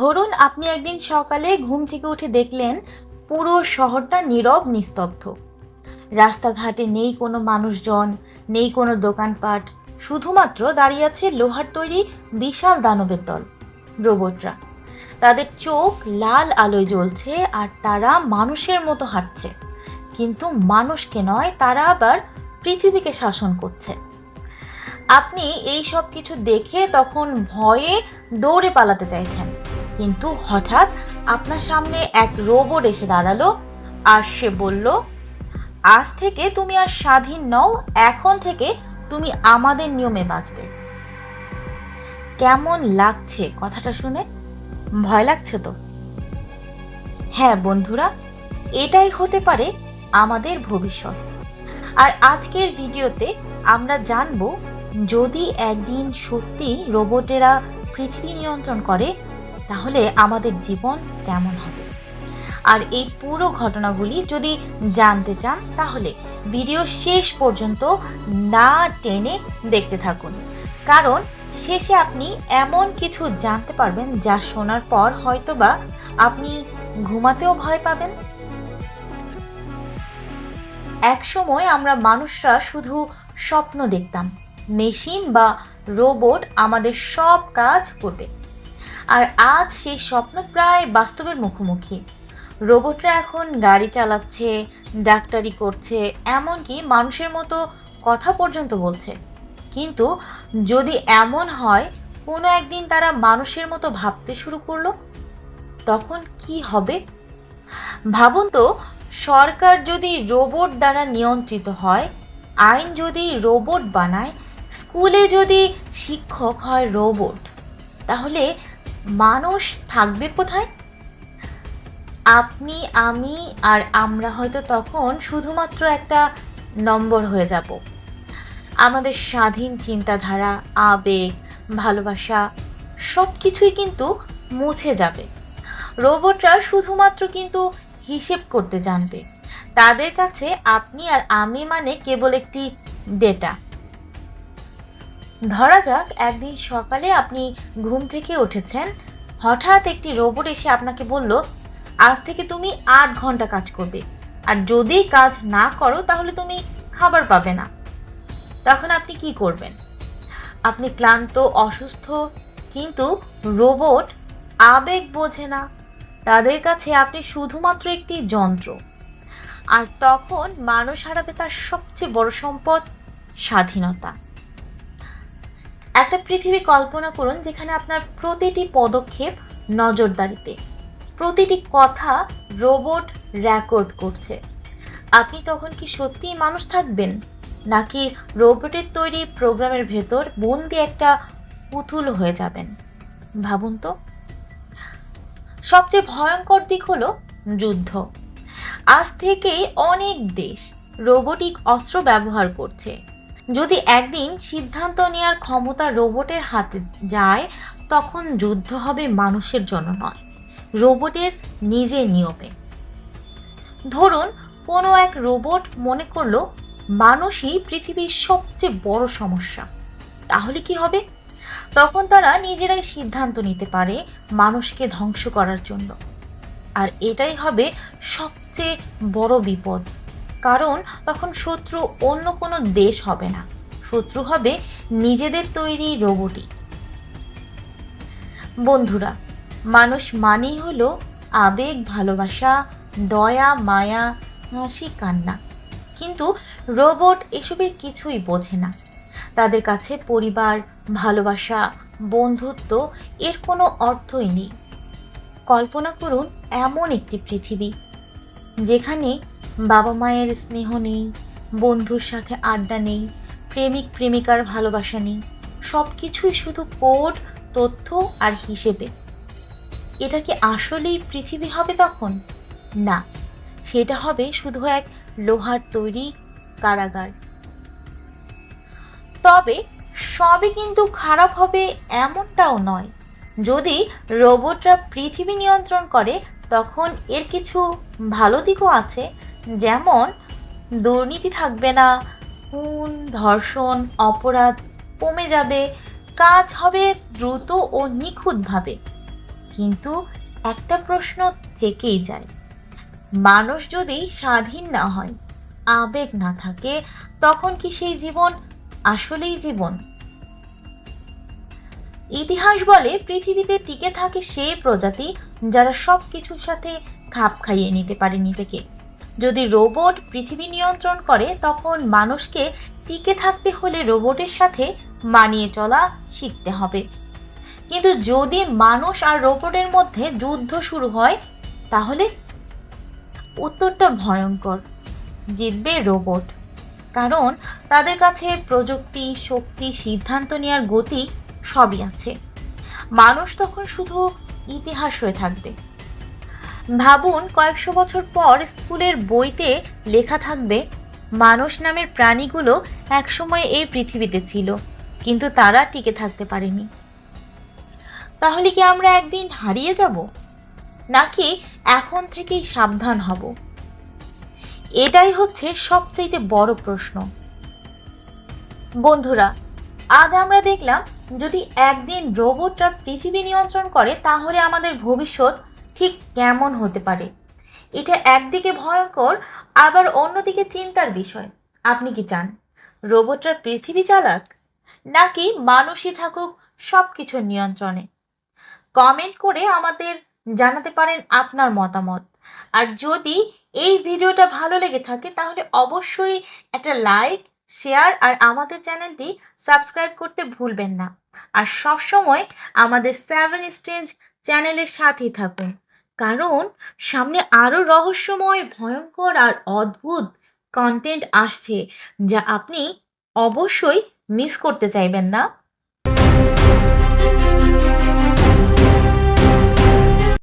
ধরুন আপনি একদিন সকালে ঘুম থেকে উঠে দেখলেন পুরো শহরটা নীরব, নিস্তব্ধ। রাস্তাঘাটে নেই কোনো মানুষজন, নেই কোনো দোকানপাট, শুধুমাত্র দাঁড়িয়ে আছে লোহার তৈরি বিশাল দানবের দল, রোবটরা। তাদের চোখ লাল আলোয় জ্বলছে আর তারা মানুষের মতো হাঁটছে। কিন্তু মানুষকে নয়, তারা আবার পৃথিবীকে শাসন করছে। আপনি এই সব কিছু দেখে তখন ভয়ে দৌড়ে পালাতে চাইছেন। কিন্তু হঠাৎ আপনার সামনে এক রোবট এসে দাঁড়াল আর সে বলল, আজ থেকে তুমি আর স্বাধীন নও, এখন থেকে তুমি আমাদের নিয়মে বাঁচবে। কেমন লাগছে কথাটা শুনে? ভয় লাগছে তো? হ্যাঁ বন্ধুরা, এটাই হতে পারে আমাদের ভবিষ্যৎ। আর আজকের ভিডিওতে আমরা জানব, যদি একদিন সত্যি রোবটেরা পৃথিবী নিয়ন্ত্রণ করে তাহলে আমাদের জীবন কেমন হবে? আর এই পুরো ঘটনাগুলি যদি জানতে চান, তাহলে ভিডিও শেষ পর্যন্ত না টেনে দেখতে থাকুন। কারণ শেষে আপনি এমন কিছু জানতে পারবেন যা শোনার পর হয়তোবা আপনি ঘুমাতেও ভয় পাবেন। এক সময় আমরা মানুষরা শুধু স্বপ্ন দেখতাম। মেশিন বা রোবট আমাদের সব কাজ করবে। আর আজ সেই স্বপ্ন প্রায় বাস্তবের মুখোমুখি। রোবটরা এখন গাড়ি চালাচ্ছে, ডাক্তারি করছে, এমনকি মানুষের মতো কথা পর্যন্ত বলছে। কিন্তু যদি এমন হয়, কোনো একদিন তারা মানুষের মতো ভাবতে শুরু করল? তখন কি হবে? ভাবুন তো, সরকার যদি রোবট দ্বারা নিয়ন্ত্রিত হয়, আইন যদি রোবট বানায়, স্কুলে যদি শিক্ষক হয় রোবট, তাহলে মানুষ থাকবে কোথায়? আপনি, আমি আর আমরা হয়তো তখন শুধুমাত্র একটা নম্বর হয়ে যাব। আমাদের স্বাধীন চিন্তাধারা, আবেগ, ভালোবাসা সব কিছুই কিন্তু মুছে যাবে। রোবটরা শুধুমাত্র কিন্তু হিসেব করতে জানবে। তাদের কাছে আপনি আর আমি মানে কেবল একটি ডেটা। ধরা যাক, একদিন সকালে আপনি ঘুম থেকে উঠেছেন, হঠাৎ একটি রোবট এসে আপনাকে বলল, আজ থেকে তুমি আট ঘণ্টা কাজ করবে। আর যদি কাজ না করো, তাহলে তুমি খাবার পাবে না। তখন আপনি কি করবেন? আপনি ক্লান্ত, অসুস্থ, কিন্তু রোবট আবেগ বোঝে না। তাদের কাছে আপনি শুধুমাত্র একটি যন্ত্র। আর তখন মানুষ হারাবে তার সবচেয়ে বড় সম্পদ, স্বাধীনতা। একটা পৃথিবী কল্পনা করুন যেখানে আপনার প্রতিটি পদক্ষেপ নজরদারিতে। প্রতিটি কথা রোবট রেকর্ড করছে। আপনি তখন কি সত্যিই মানুষ থাকবেন? নাকি রোবটের তৈরি প্রোগ্রামের ভেতর বন্দি একটা পুতুল হয়ে যাবেন? ভাবুন তো। সবচেয়ে ভয়ঙ্কর দিক হলো যুদ্ধ। আজ থেকেই অনেক দেশ রোবোটিক অস্ত্র ব্যবহার করছে। যদি একদিন সিদ্ধান্ত নেওয়ার ক্ষমতা রোবটের হাতে যায়, তখন যুদ্ধ হবে মানুষের জন্য নয়, রোবটের নিজের নিয়মে। ধরুন, কোনো এক রোবট মনে করল, মানুষই পৃথিবীর সবচেয়ে বড় সমস্যা। তাহলে কি হবে? তখন তারা নিজেরাই সিদ্ধান্ত নিতে পারে মানুষকে ধ্বংস করার জন্য। আর এটাই হবে সবচেয়ে বড় বিপদ। কারণ তখন শত্রু অন্য কোনো দেশ হবে না। শত্রু হবে নিজেদের তৈরি রোবটই। বন্ধুরা, মানুষ মানেই হলো আবেগ, ভালোবাসা, দয়া, মায়া, হাসি, কান্না। কিন্তু রোবট এসবের কিছুই বোঝে না। তাদের কাছে পরিবার, ভালোবাসা, বন্ধুত্ব এর কোনো অর্থই নেই। কল্পনা করুন এমন একটি পৃথিবী, যেখানে বাবা মায়ের স্নেহ নেই, বন্ধুর সাথে আড্ডা নেই, প্রেমিক প্রেমিকার ভালোবাসা নেই। সব কিছুই শুধু কোড, তথ্য আর হিসেবে। এটা কি আসলেই পৃথিবী হবে তখন? না, সেটা হবে শুধু এক লোহার তৈরি কারাগার। তবে সবই কিন্তু খারাপ হবে এমনটাও নয়। যদি রোবটরা পৃথিবী নিয়ন্ত্রণ করে, তখন এর কিছু ভালো দিকও আছে যেমন, দুর্নীতি থাকবে না, খুন, ধর্ষণ, অপরাধ কমে যাবে, কাজ হবে দ্রুত ও নিখুঁতভাবে। কিন্তু একটা প্রশ্ন থেকেই যায়, মানুষ যদি স্বাধীন না হয়, আবেগ না থাকে, তখন কি সেই জীবন আসলেই জীবন? ইতিহাস বলে পৃথিবীতে টিকে থাকে সেই প্রজাতি যারা সব কিছুর সাথে খাপ খাইয়ে নিতে পারে নিজেকে। যদি রোবট পৃথিবী নিয়ন্ত্রণ করে, তখন মানুষকে টিকে থাকতে হলে রোবটের সাথে মানিয়ে চলা শিখতে হবে। কিন্তু যদি মানুষ আর রোবটের মধ্যে যুদ্ধ শুরু হয়, তাহলে উত্তরটা ভয়ঙ্কর জিতবে রোবট। কারণ তাদের কাছে প্রযুক্তি, শক্তি, সিদ্ধান্ত নেওয়ার গতি সবই আছে। মানুষ তখন শুধু ইতিহাস হয়ে থাকবে। ভাবুন কয়েকশো বছর পর স্কুলের বইতে লেখা থাকবে, মানুষ নামের প্রাণীগুলো একসময় এই পৃথিবীতে ছিল, কিন্তু তারা টিকে থাকতে পারেনি। তাহলে কি আমরা একদিন হারিয়ে যাব? নাকি এখন থেকেই সাবধান হব? এটাই হচ্ছে সবচেয়ে বড় প্রশ্ন। বন্ধুরা, আজ আমরা দেখলাম যদি একদিন রোবটরা পৃথিবী নিয়ন্ত্রণ করে, তাহলে আমাদের ভবিষ্যৎ ঠিক কেমন হতে পারে? এটা একদিকে ভয়ঙ্কর, আবার অন্যদিকে চিন্তার বিষয়। আপনি কি চান, রোবটরা পৃথিবী চালাক, নাকি মানুষই থাকুক সব কিছুর নিয়ন্ত্রণে? কমেন্ট করে আমাদের জানাতে পারেন আপনার মতামত। আর যদি এই ভিডিওটা ভালো লেগে থাকে, তাহলে অবশ্যই একটা লাইক, শেয়ার আর আমাদের চ্যানেলটি সাবস্ক্রাইব করতে ভুলবেন না। আর সবসময় আমাদের সেভেন স্টেঞ্জ চ্যানেলের সাথেই থাকুন। কারণ সামনে আরও রহস্যময়, ভয়ঙ্কর আর অদ্ভুত কন্টেন্ট আসছে, যা আপনি অবশ্যই মিস করতে চাইবেন না।